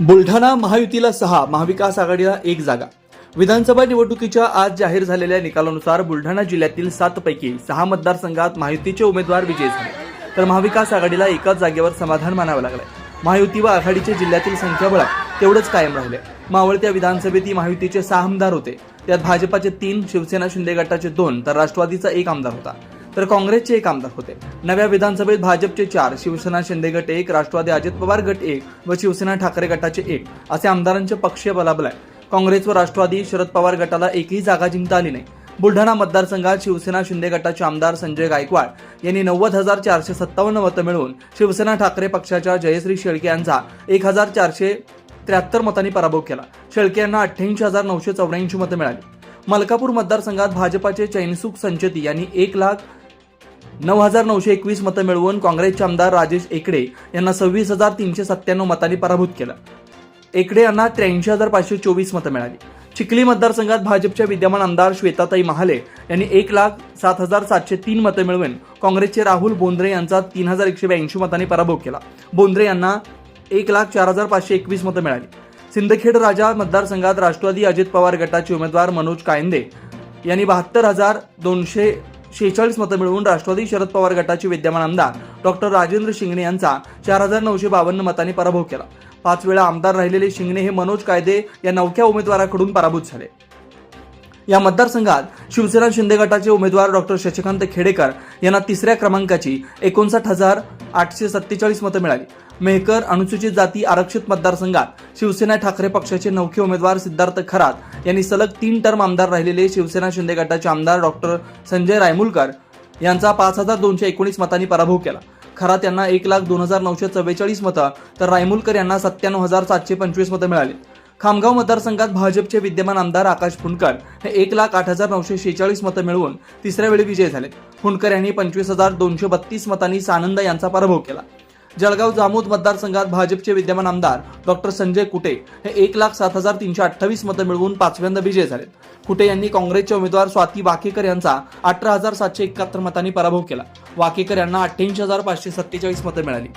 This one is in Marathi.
बुलढाणा महायुतीला सहा महाविकास आघाडीला एक जागा. विधानसभा निवडणुकीच्या आज जाहीर झालेल्या निकालानुसार बुलढाणा जिल्ह्यातील सात पैकी सहा मतदारसंघात महायुतीचे उमेदवार विजयी झाले. तर महाविकास आघाडीला एकाच जागेवर समाधान मानावं लागलंय. महायुती व आघाडीचे जिल्ह्यातील संख्याबळात तेवढंच कायम राहिले मावळत्या विधानसभेत महायुतीचे सहा आमदार होते. त्यात भाजपाचे तीन शिवसेना शिंदे गटाचे दोन तर राष्ट्रवादीचा एक आमदार होता. तर काँग्रेसचे एक आमदार होते. नव्या विधानसभेत भाजपचे चार शिवसेना शिंदे गट एक राष्ट्रवादी अजित पवार गट एक व शिवसेना ठाकरे गटाचे एक असे आमदारांचे पक्षीय बलाबल आहे. काँग्रेस व राष्ट्रवादी शरद पवार गटाला एकही जागा जिंकता आली नाही. बुलढाणा मतदारसंघात शिवसेना शिंदे गटाचे आमदार संजय गायकवाड यांनी नव्वद हजार चारशे सत्तावन्न मतं मिळवून शिवसेना ठाकरे पक्षाच्या जयश्री शेळके यांचा एक हजार चारशे त्र्याहत्तर मतांनी पराभव केला. शेळके यांना अठ्ठ्याऐंशी हजार नऊशे चौऱ्याऐंशी मतं मिळाली. मलकापूर मतदारसंघात भाजपाचे चैनसुख संचेती यांनी एक लाख नऊ हजार नऊशे एकवीस मतं मिळवून काँग्रेसचे आमदार राजेश एकडे यांना सव्वीस हजार तीनशे सत्त्याण्णव मतांनी पराभूत केलं. एकडे यांना त्र्याऐंशी हजार पाचशे चोवीस मतं मिळाली. चिखली मतदारसंघात भाजपच्या विद्यमान आमदार श्वेताताई महाले यांनी एक लाख सात हजार सातशे तीन मतं मिळवून काँग्रेसचे राहुल बोंद्रे यांचा तीन हजार एकशे ब्याऐंशी मतांनी पराभव केला. बोंद्रे यांना एक लाख चार हजार पाचशे एकवीस मतं मिळाली. सिंदखेड राजा मतदारसंघात राष्ट्रवादी अजित पवार गटाचे उमेदवार मनोज कायंदे यांनी बहात्तर हजार दोनशे शेहेचाळीस मतं मिळवून राष्ट्रवादी शरद पवार गटाचे विद्यमान आमदार डॉक्टर राजेंद्र शिंगणे यांचा चार हजार नऊशे बावन्न मतांनी पराभव केला. पाच वेळा आमदार राहिलेले शिंगणे हे मनोज कायदे या नवख्या उमेदवाराकडून पराभूत झाले. या मतदारसंघात शिवसेना शिंदे गटाचे उमेदवार डॉक्टर शशिकांत खेडेकर यांना तिसऱ्या क्रमांकाची एकोणसाठ हजार आठशे सत्तेचाळीस मतं मिळाली. मेहकर अनुसूचित जाती आरक्षित मतदारसंघात शिवसेना ठाकरे पक्षाचे नौखे उमेदवार सिद्धार्थ खरात यांनी सलग तीन टर्म आमदार राहिलेले शिवसेना शिंदे गटाचे आमदार डॉक्टर संजय रायमुलकर यांचा पाच हजार दोनशे एकोणीस मतांनी पराभव केला. खरात यांना एक लाख दोन हजार नऊशे चव्वेचाळीस मतं तर रायमुलकर यांना सत्त्याण्णव हजार सातशे पंचवीस मतं मिळाली. खामगाव मतदारसंघात भाजपचे विद्यमान आमदार आकाश फुंडकर हे एक लाख आठ हजार नऊशे शेहेचाळीस मतं मिळवून तिसऱ्या वेळी विजय झाले. फुंडकर यांनी पंचवीस हजार दोनशे बत्तीस मतांनी सानंद यांचा पराभव केला. जळगाव जामोद मतदारसंघात भाजपचे विद्यमान आमदार डॉक्टर संजय कुटे हे एक लाख सात हजार तीनशे अठ्ठावीस मतं मिळवून पाचव्यांदा विजय झाले कुटे यांनी काँग्रेसचे उमेदवार स्वाती वाकेकर यांचा अठरा हजार सातशे एकाहत्तर मतांनी पराभव केला. वाकेकर यांना अठ्ठ्याऐंशी हजार पाचशे सत्तेचाळीस मतं मिळाली.